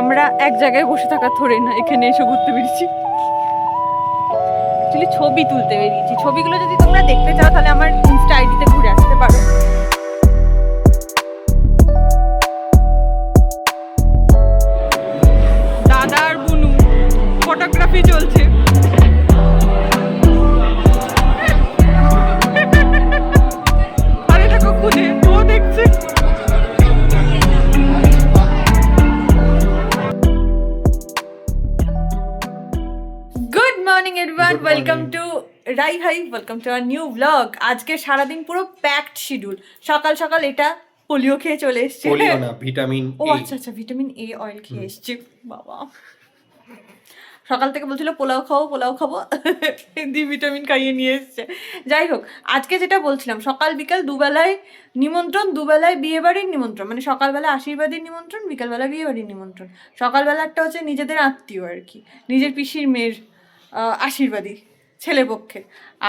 আমরা এক জায়গায় বসে থাকা ধরে না, এখানে এসে ঘুরতে পেরেছি অ্যাকচুয়ালি ছবি তুলতে বেরিয়েছি। ছবিগুলো যদি তোমরা দেখতে চাও, তাহলে আমার ইনস্টা আইডিতে ঘুরে আসতে পারো। দাদার বুনু ফটোগ্রাফি চলছে। রাই hi welcome to our new blog আজকে সারাদিন পুরো প্যাকড শিডিউল সকাল সকাল এটা পোলিও খেয়ে চলে এসছে। পোলিও না ভিটামিন ও আচ্ছা আচ্ছা ভিটামিন এ অয়েল খেয়ে এসছি। বাবা। সকাল থেকে বলছিল পোলাও খাব পোলাও খাব। দি ভিটামিন খাইয়ে নিয়ে এসছে। যাই হোক আজকে যেটা বলছিলাম সকাল বিকাল দুবেলায় নিমন্ত্রণ দুবেলায় বিয়ে বাড়ির নিমন্ত্রণ। মানে সকালবেলা আশীর্বাদের নিমন্ত্রণ বিকালবেলা বিয়ে বাড়ির নিমন্ত্রণ। সকালবেলাটা হচ্ছে নিজেদের আত্মীয় আর কি নিজের পিসির মেয়ের আশীর্বাদী ছেলে পক্ষে।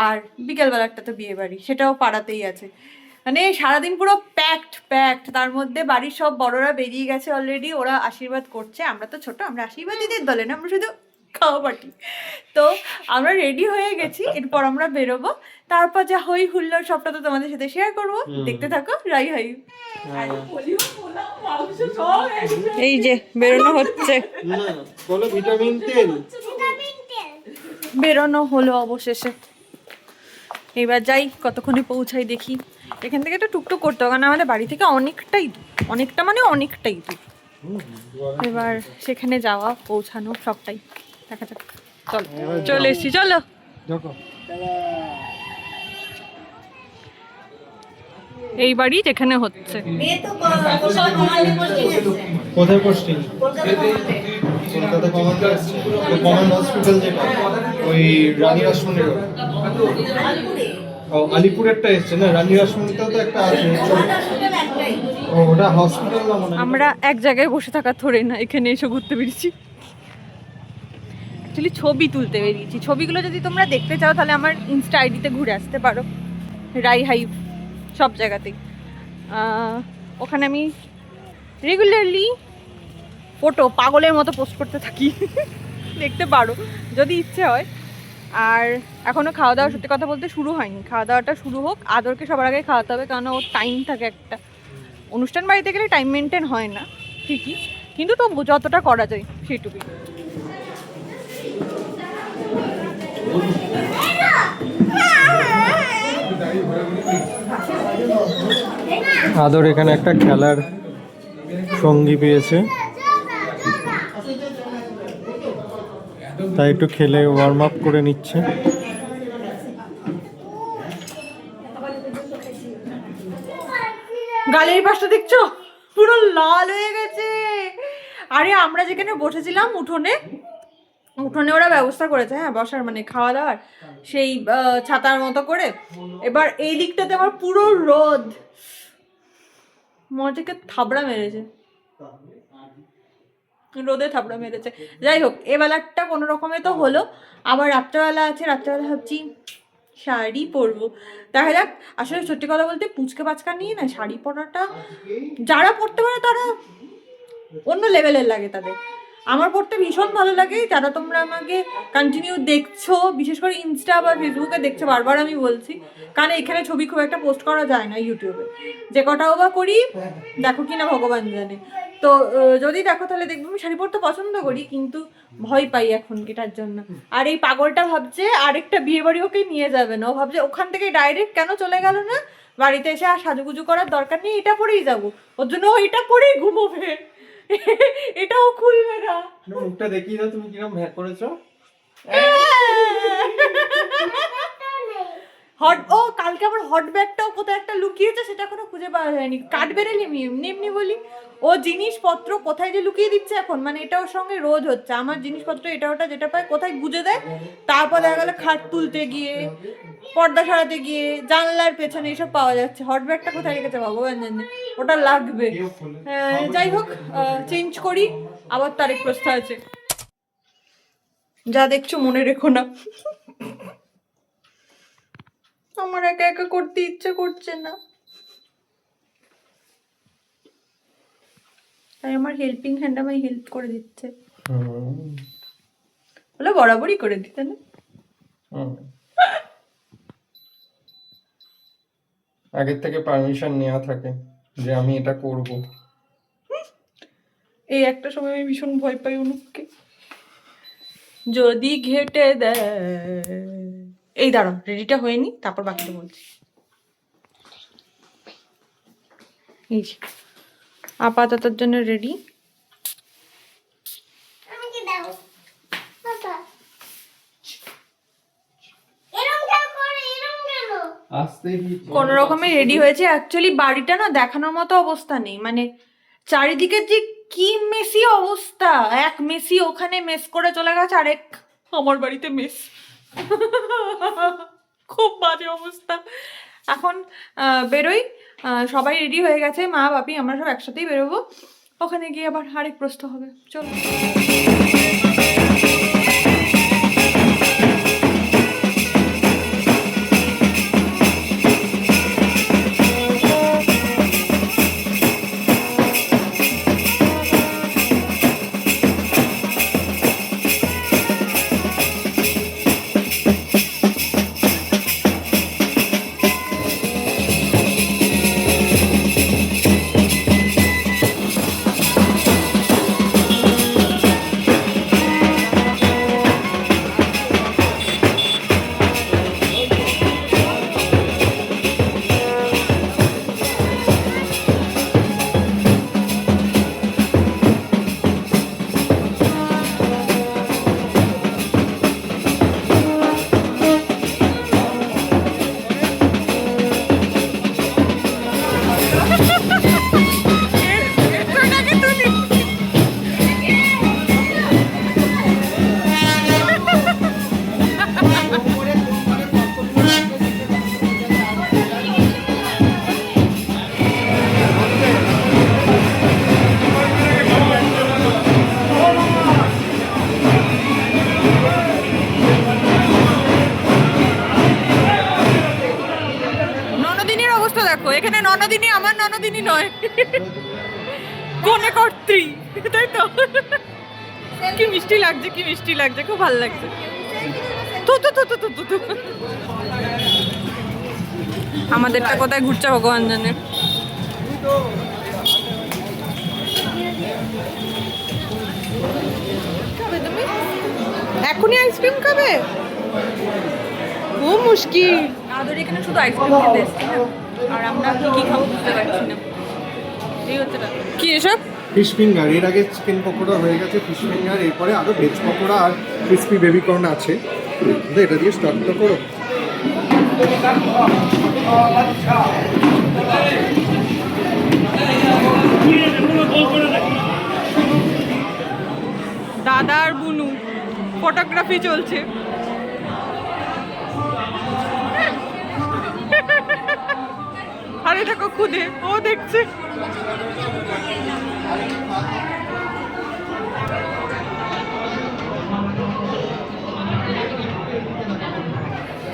আর বিকেলবেলাটা তো বিয়ে বাড়ি সেটাও পাড়াতেই আছে। মানে সারাদিন পুরো প্যাকড প্যাকড তার মধ্যে বাড়ির সব বড়রা বেরিয়ে গেছে অলরেডি ওরা আশীর্বাদ করছে। আমরা তো ছোট আমরা আশীর্বাদীদের দলে না আমরা শুধু খাওয়া পাটি তো আমরা রেডি হয়ে গেছি এরপর আমরা বেরোবো। তারপর যা হই হুল্লোড় সবটা তো তোমাদের সাথে শেয়ার করব। দেখতে থাকো রাই হাই। এই যে বেরোনো হচ্ছে। ভিটামিন তেল। বেরোনো হলো অবশেষে। এবার যাই কতক্ষণে পৌঁছাই দেখি। এখান থেকে তো টুকটুক করতে হবে কারণ আমাদের বাড়ি থেকে অনেকটাই দূর। অনেকটা মানে অনেকটাই দূর। এবার সেখানে যাওয়া পৌঁছানো সবটাই। দেখা যাক। চলো চলে এসছি চলো। এই বাড়ি যেখানে হচ্ছে। কোথায় পোস্টিং কলকাতা কমান্ড হসপিটাল যেটা ওই রানী আলিপুরেরটা এসছে না? রানী তো একটা আছে। ওটা হসপিটাল না আমরা এক জায়গায় বসে থাকা থরে না, এখানে এসে ঘুরতে পেরেছি অ্যাকচুয়ালি ছবি তুলতে বেরিয়েছি। ছবিগুলো যদি তোমরা দেখতে চাও, তাহলে আমার ইনস্টা আইডিতে ঘুরে আসতে পারো। রাই হাই সব জায়গাতেই। ওখানে আমি রেগুলারলি ফটো পাগলের মতো পোস্ট করতে থাকি। দেখতে পারো, যদি ইচ্ছে হয়। আর এখনও খাওয়া দাওয়া সত্যি কথা বলতে শুরু হয়নি। খাওয়া দাওয়াটা শুরু হোক, আদরকে সবার আগে খাওয়াতে হবে কারণ ওর টাইম থাকে একটা। অনুষ্ঠান বাড়িতে গেলে টাইম মেনটেন হয় না, ঠিকই। কিন্তু তবু যতটা করা যায় সেটুকুই আদর এখানে একটা খেলার সঙ্গী পেয়েছে। তাই একটু খেলে ওয়ার্ম আপ করে নিচ্ছে। গালের পাশটা দেখছ? পুরো লাল হয়ে গেছে। আরে, আমরা যেখানে বসেছিলাম উঠোনে উঠোনে ওরা ব্যবস্থা করেছে হ্যাঁ বসার মানে খাওয়া দাওয়ার, সেই ছাতার মতো করে। এবার এই দিকটাতে আমার পুরো রোদ। থেকে থাবড়া মেরেছে। রোদে থাবড়া মেরেছে। যাই হোক এ বেলাটা কোনো রকমে তো হলো। আবার রাত্রেবেলা আছে, রাত্রেবেলা ভাবছি, শাড়ি পরবো। দেখা যাক, আসলে সত্যি কথা বলতে পুচকে পাচকা নিয়ে না, শাড়ি পরাটা যারা পরতে পারে তারা অন্য লেভেলের লাগে তাদের। আমার পড়তে ভীষণ ভালো লাগে, যারা তোমরা আমাকে কন্টিনিউ দেখছ, বিশেষ করে ইনস্টা বা ফেসবুকে দেখছ, বারবার আমি বলছি, কারণ এখানে ছবি খুব একটা পোস্ট করা যায় না ইউটিউবে যে কটাও বা করি, দেখো কি না ভগবান জানে। তো যদি দেখো তাহলে দেখব আমি শাড়ি পরতে পছন্দ করি কিন্তু ভয় পাই এখন এটার জন্য। আর এই পাগলটা ভাবছে আরেকটা বিয়ে বাড়ি ওকে নিয়ে যাবে না। ও ভাবছে ওখান থেকে ডাইরেক্ট কেন চলে গেল না? বাড়িতে এসে আর সাজুগুজু করার দরকার নেই এটা পরেই যাব। ওর জন্য ও এটা পরেই ঘুমোবে। এটাও খুলবে না। মুখটা দেখিয়ে দাও তুমি কীরকম ভ্যাক করেছ। হট ও, কালকে আবার হট ব্যাগটাও কোথায় একটা লুকিয়েছে সেটা এখনও খুঁজে পাওয়া যায়নি। কাঠ বেরেলি এমনি এমনি বলি। ও জিনিসপত্র কোথায় যে লুকিয়ে দিচ্ছে এখন? মানে এটা ওর সঙ্গে রোজ হচ্ছে। আমার জিনিসপত্র এটা ওটা যেটা পায়, কোথায় গুজে দেয়? তারপর দেখা গেলো খাট তুলতে গিয়ে, পর্দা সারাতে গিয়ে, জানলার পেছনে এসব পাওয়া যাচ্ছে। হট ব্যাগটা কোথায় রেখেছে? ভগবান জানে। ওটা লাগবে। যাই হোক চেঞ্জ করি। আবার তারিখ প্রস্থ আছে। যা দেখছ মনে রেখো না। আমার একা একা করতে ইচ্ছে করছে না। তাই আমার হেল্পিং হ্যান্ড আমায় হেল্প করে দিচ্ছে। বলে বরাবরই করে দিতে না। আগের থেকে পারমিশন নেওয়া থাকে যে আমি এটা করব। এই একটা সময় আমি ভীষণ ভয় পাই অনুপকে। যদি ঘেটে দেয় এই দাঁড়াও রেডিটা হয়নি তারপর বাকিটা বলছি। এই যে আপাততর জন্য রেডি আমাকে দাও বাবা এরম কেন করে এরম কেন? আসতে কোন রকমে রেডি হয়েছে। অ্যাকচুয়ালি বাড়িটা না দেখানোর মতো অবস্থা নেই। মানে চারিদিকে যে কি মেসি অবস্থা। এক মেসি ওখানে মেস করে চলে গেছে আরেক আমার বাড়িতে মেস খুব বাজে অবস্থা। এখন বেরোই। সবাই রেডি হয়ে গেছে, মা, বাপি, আমরা সব একসাথেই বেরোবো। ওখানে গিয়ে আবার আরেক প্রশ্ন হবে। চলো। নয় কর্ত্রী তাই তো? কি মিষ্টি লাগছে, কি মিষ্টি লাগছে, খুব ভালো লাগছে। তো তো তো তো। আমাদেরটা কোথায় ঘুরছে ভগবান জানে। এখনই আইসক্রিম খাবে? ও মুশকিল। আমাদের এখানে শুধু আইসক্রিম খেতে আর আমরা কি কি খাব বুঝতে পারছি না। কি এসব? ফিশ ফিঙ্গার এর আগে চিকেন পকোড়া হয়ে গেছে ফিশ ফিঙ্গার এরপরে আরও ভেজ পকোড়া আর ক্রিসপি বেবি কর্ন আছে। এটা দিয়ে স্টার্ট তো করো। দাদা আর বুনু ফটোগ্রাফি চলছে। আরে দেখো খুদে ও দেখছে।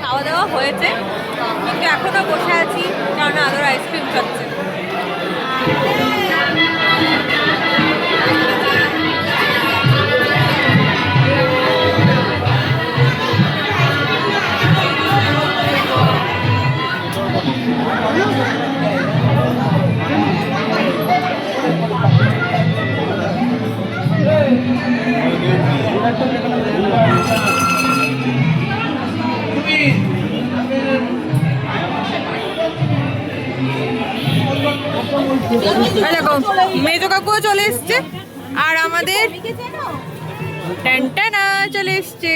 খাওয়া দাওয়া হয়েছে, কিন্তু এখনও বসে আছি কারণ আদর আইসক্রিম খাচ্ছে দেখো, মেজো কাকুও চলে এসছে আর আমাদের চলে এসছে।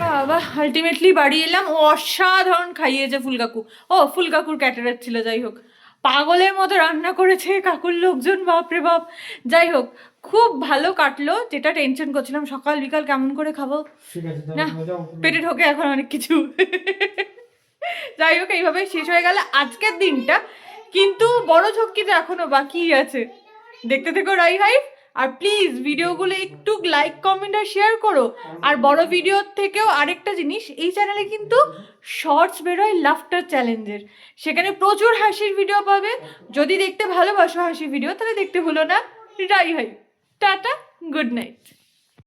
বাবা আলটিমেটলি বাড়ি এলাম, অসাধারণ খাইয়েছে ফুলকাকু। ও, ফুলকাকুর ক্যাটারার ছিল, যাই হোক। পাগলের মতো রান্না করেছে কাকুর লোকজন বাপরে বাপ। যাই হোক খুব ভালো কাটলো যেটা টেনশন করছিলাম সকাল বিকাল কেমন করে খাব? না পেটে ঢোকে এখন অনেক কিছু। যাই হোক এইভাবে শেষ হয়ে গেল আজকের দিনটা। কিন্তু বড় ঝক্কিতে এখনও বাকি আছে। দেখতে থেকো রাই হাইফ আর প্লিজ ভিডিওগুলো একটু লাইক কমেন্ট আর শেয়ার করো। আর বড় ভিডিওর থেকেও আরেকটা জিনিস, এই চ্যানেলে কিন্তু শর্টস বেরোয় লাফটার চ্যালেঞ্জের সেখানে প্রচুর হাসির ভিডিও পাবে। যদি দেখতে ভালোবাসো হাসির ভিডিও তাহলে দেখতে ভুলো না। রাই ভাই টাটা গুড নাইট